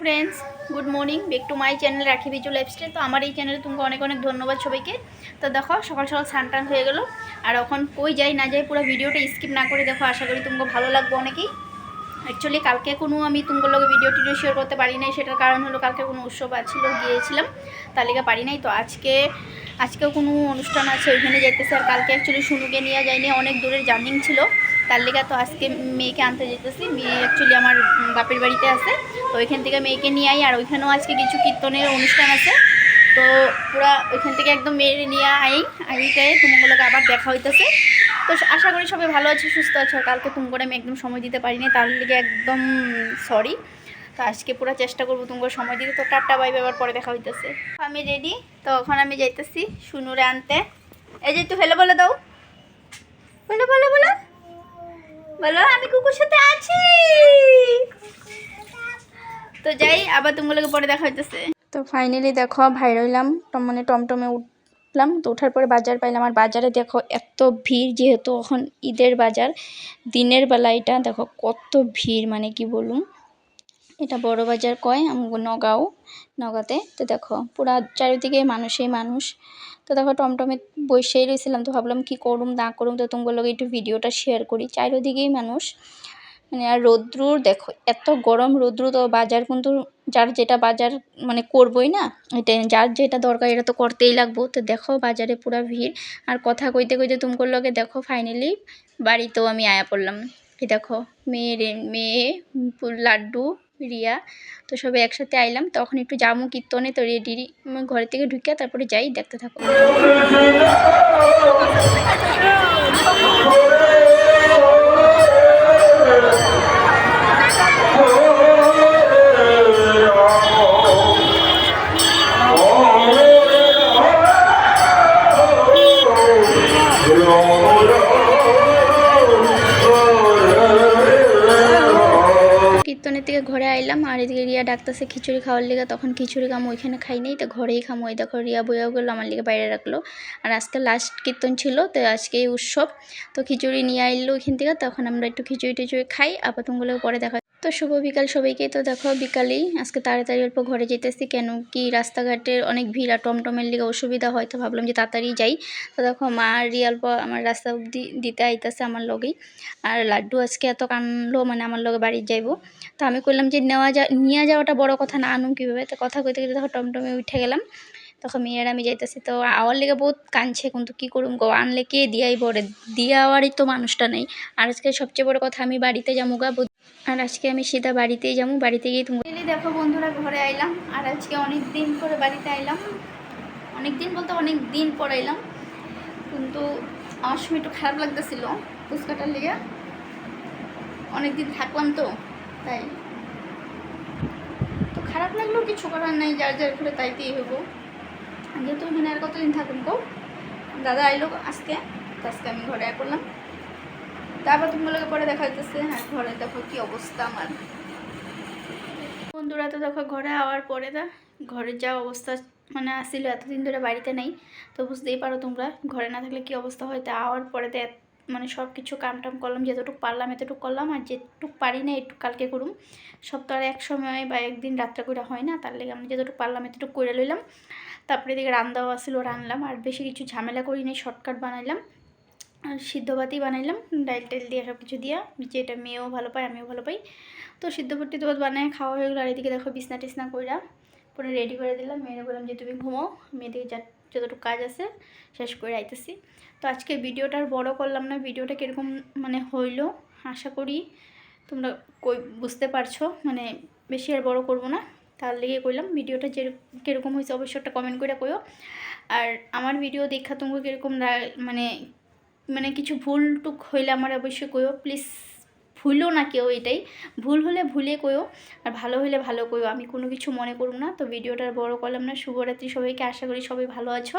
Friends good morning back to my channel Rakhi Biju lifestyle তো আমার এই চ্যানেলে তোমাকে অনেক অনেক ধন্যবাদ সবাইকে। তো দেখো, সকাল সকাল স্নান টান হয়ে গেল। আর এখন কই যাই, না যাই, পুরো ভিডিওটা স্কিপ না করে দেখো, আশা করি তোমাকে ভালো লাগবে অনেকেই। অ্যাকচুয়ালি কালকে কোনো আমি তোমার লগে ভিডিও টিডিও শেয়ার করতে পারি নাই, সেটার কারণ হলো কালকে কোনো উৎসব আছিল, গিয়েছিলাম। তালিকা পারি নাই। তো আজকে, আজকেও কোনো অনুষ্ঠান আছে, ওইখানে যেতেছে আর কালকে অ্যাকচুয়ালি শুনুকে নিয়ে যায়নি অনেক দূরের জার্নিং ছিল। তার লেগে তো আজকে মেয়েকে আনতে যেতেছি। মেয়ে অ্যাকচুয়ালি আমার বাপের বাড়িতে আছে। তো ওইখান থেকে মেয়েকে নিয়ে আই, আর ওইখানেও আজকে কিছু কীর্তনের অনুষ্ঠান আছে। তো পুরা ওইখান থেকে একদম মেয়ের নিয়ে আই আইটাই তোমাগুলোকে আবার দেখা হইতেছে। তো আশা করি সবাই ভালো আছে, সুস্থ আছে। আর কালকে তুম করে আমি একদম সময় দিতে পারিনি, তার লিগে একদম সরি তো আজকে পুরো চেষ্টা করব তোমাকে সময় দিতে। তো টাটা, বাই আবার পরে দেখা হইতেছে। আমি রেডি তো ওখানে আমি যাইতেছি শুনুরে আনতে। এই যে একটু ফেলে, বলে দাও বলো বলো বলো বলো, আমি কুকুর সাথে আছি। তো যাই, আবার তোমাগুলোকে পরে দেখা হইতেছে। তো ফাইনালি দেখো ভাই রইলাম মানে টমটমে উঠলাম। তো ওঠার পরে বাজার পাইলাম। আর বাজারে দেখো, এত ভিড়, যেহেতু এখন ঈদের বাজার, দিনের বেলা এটা দেখো, কত ভিড় মানে কি বলুন। এটা বড় বাজার কয় নগাঁও, নগাতে। তো দেখো, পুরা চারিদিকে মানুষই মানুষ। তো দেখো, টমটমে বসেই রয়েছিলাম তো ভাবলাম কি করুম, না করুম। তো তোমার লগে একটু ভিডিওটা শেয়ার করি। চারিদিকেই মানুষ। মানে আর রৌদ্রুর, দেখো, এত গরম রৌদ্র তো বাজার কিন্তু যার যেটা বাজার মানে করবই না। এটা যার যেটা দরকার, এটা তো করতেই লাগবো। তো দেখো, বাজারে পুরা ভিড়। আর কথা কইতে কইতে তুমকোর লগে দেখো ফাইনালি বাড়িতেও আমি আয়া পড়লাম। এই দেখো, মেয়ে রে- মেয়ে, লাড্ডু রিয়া। তো সবাই একসাথে আইলাম। তখন একটু জামু কীর্তনে তো রেডি ঘরের থেকে ঢুকে তারপরে যাই, দেখতে থাকো। আইলাম আর এদিকে রিয়া ডাকতেছে খিচুড়ি খাওয়ার লিগে, তখন খিচুড়ি খাম, ওইখানে খাই নাই, তো ঘরেই খামো। ওই দেখো রিয়া বইয়াও গেলো, আমার লিগে বাইরে রাখল। আর আজকে লাস্ট কীর্তন ছিল, তো আজকে উৎসব। তো খিচুড়ি নিয়ে আইলো ওইখান থেকে, তখন আমরা একটু খিচুড়ি টিচুড়ি খাই আপাতঙ্গুলো পরে দেখা তো শুভ বিকাল সবাইকে। তো দেখো, বিকালেই আজকে তাড়াতাড়ি অল্প ঘরে যেতেছি কেন কি রাস্তাঘাটের অনেক ভিড় আর টমটমের লিগে অসুবিধা হয়, তো ভাবলাম যে তাড়াতাড়ি যাই। তো দেখো, মা আর রিয়া অল্প আমার রাস্তা অবধি দিতে আইতেছে আমার লগেই। আর লাড্ডু আজকে এত কানলো মানে আমার লগে বাড়ি যাইবো। তো আমি করলাম যে নেওয়া যা, নিয়ে যাওয়াটা বড় কথা, না আনুম কীভাবে? তো কথা কইতে কইতে দেখো, টমটমে উঠে গেলাম। তখন মেয়েরা আমি যাইতেছি, তো আওয়ার লেগে বহুত কাঁদছে, কিন্তু কী করুম গো? আনলে কে দিয়াই বড়ে দিয়াওয়ারই তো মানুষটা নেই। আর আজকে সবচেয়ে বড় কথা, আমি বাড়িতে যাব গা আর আজকে আমি সিধা বাড়িতেই যাব বাড়িতে গিয়ে তুমি দেখো বন্ধুরা, ঘরে আইলাম, আর আজকে অনেক দিন পরে বাড়িতে আইলাম। অনেক দিন বলতে অনেক দিন পর আইলাম, কিন্তু আমার সময় একটু খারাপ লাগতেছিল ফুচকাটার লেগে। অনেকদিন থাকলাম তো, তাই। তো খারাপ লাগলেও কিছু করার নাই, যার যার ঘরে তাইতেই হইব। যেহেতু এখানে আর কতদিন থাকুন গো? দাদা আইলো আজকে, তো আজকে আমি ঘরে করলাম তারপর তুমি লোকে পরে দেখা যাচ্ছে হ্যাঁ ঘরে দেখো কি অবস্থা আমার। বন্ধুরা, তো দেখো ঘরে আওয়ার পরে দা ঘরের যা অবস্থা মানে আসছিল এতদিন ধরে বাড়িতে নেই। তো বুঝতেই পারো তোমরা, ঘরে না থাকলে কি অবস্থা হয়? তা আওয়ার পরে তো মানে সব কিছু কাম টাম করলাম, যতটুকু পারলাম, এতটুকু করলাম, আর যেটুকু পারি না, একটু কালকে করুম। আর এক সময় বা একদিন রাত্রে করে হয় না, তার লেগে আমি যতটুকু পারলাম, এতটুকু করে লইলাম। তারপরে এদিকে রান্নাও আসলো রানলাম। আর বেশি কিছু ঝামেলা করি নাই শর্টকাট বানাইলাম। আর সিদ্ধ ভাতই বানাইলাম, ডাইল টাইল দিয়ে সব কিছু দিয়া যেটা মেয়েও ভালো পায়, আমিও ভালো পাই। তো সিদ্ধ ভর্তি তো বানায় খাওয়া হয়ে গেলো, আর এদিকে দেখো বিছনা টিসনা কইরা পরে রেডি করে দিলাম। মেয়েরা বললাম যে, তুমি ঘুমো আমি এদিকে যা যতটুকু কাজ আছে, শেষ করে আইতেছি। তো আজকে ভিডিওটা আর বড় করলাম না, ভিডিওটা কীরকম মানে হইল, আশা করি তোমরা কই বুঝতে পারছ। মানে বেশি আর বড় করব না। তার লেগে কইলাম, ভিডিওটা যে কীরকম হয়েছে অবশ্যই একটা কমেন্ট করে কইও। আর আমার ভিডিও দেখা তোমাকে কীরকম মানে মানে কিছু ভুল টুক হইলে আমার অবশ্যই কইও প্লিজ ভুলও না কেউ এটাই। ভুল হলে ভুলে কইও আর ভালো হলে ভালো কইও আমি কোনো কিছু মনে করুম না। তো ভিডিওটার বড় করলাম না। শুভরাত্রি সবাইকে। আশা করি সবাই ভালো আছো,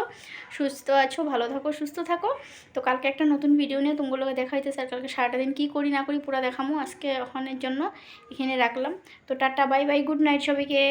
সুস্থ আছো, ভালো থাকো, সুস্থ থাকো। তো কালকে একটা নতুন ভিডিও নিয়ে তোমাগুলোকে দেখাইতেছে আর কালকে সারাটা দিন কী করি না করি পুরো দেখামো আজকে ওখানের জন্য। এখানে রাখলাম। তো tata, bye bye, good night সবাইকে।